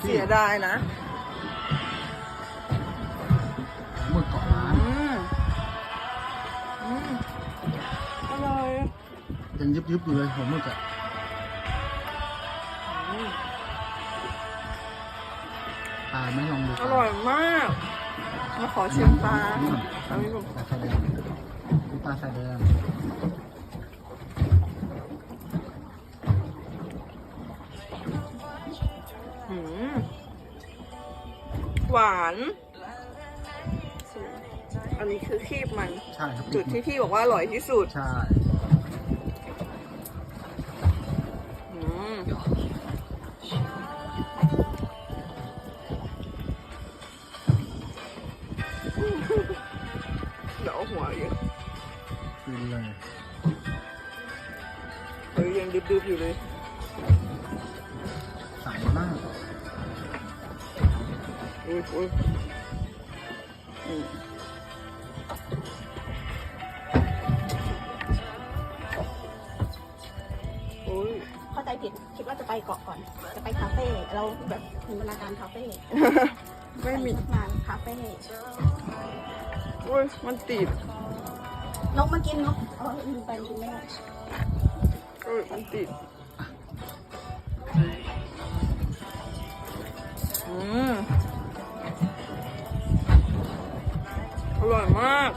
เสียดายนะหมึกเกาะร้านอืมอืมอร่อยยังยึบยึบๆอยู่เลยหัวหมึกอะอืมปลาไม่ลองดูอร่อยมากมาขอชิมปลาเอาพี่บุ๋มปลาสะแดงนี่ปลาสะแดง หวานอันนี้คือคีบมัน ใช่ครับจุดที่พี่บอกว่าอร่อยที่สุด ใช่อืมเดี๋ยวเอาหัวอยู่คือเลยเฮ้ยยังดึบๆอยู่เลย อุ้ยอุ้ยอืมอุ้ยเข้าใจผิดคิดว่าจะไปเกาะก่อน จะไปคาเฟ่เราแบบจินตนาการคาเฟ่ไม่มีงานคาเฟ่อุ้ยมันติดนกมากินนกเออลืมไปกินไม่ได้อุ้ยมันติดอืม อร่อยมาก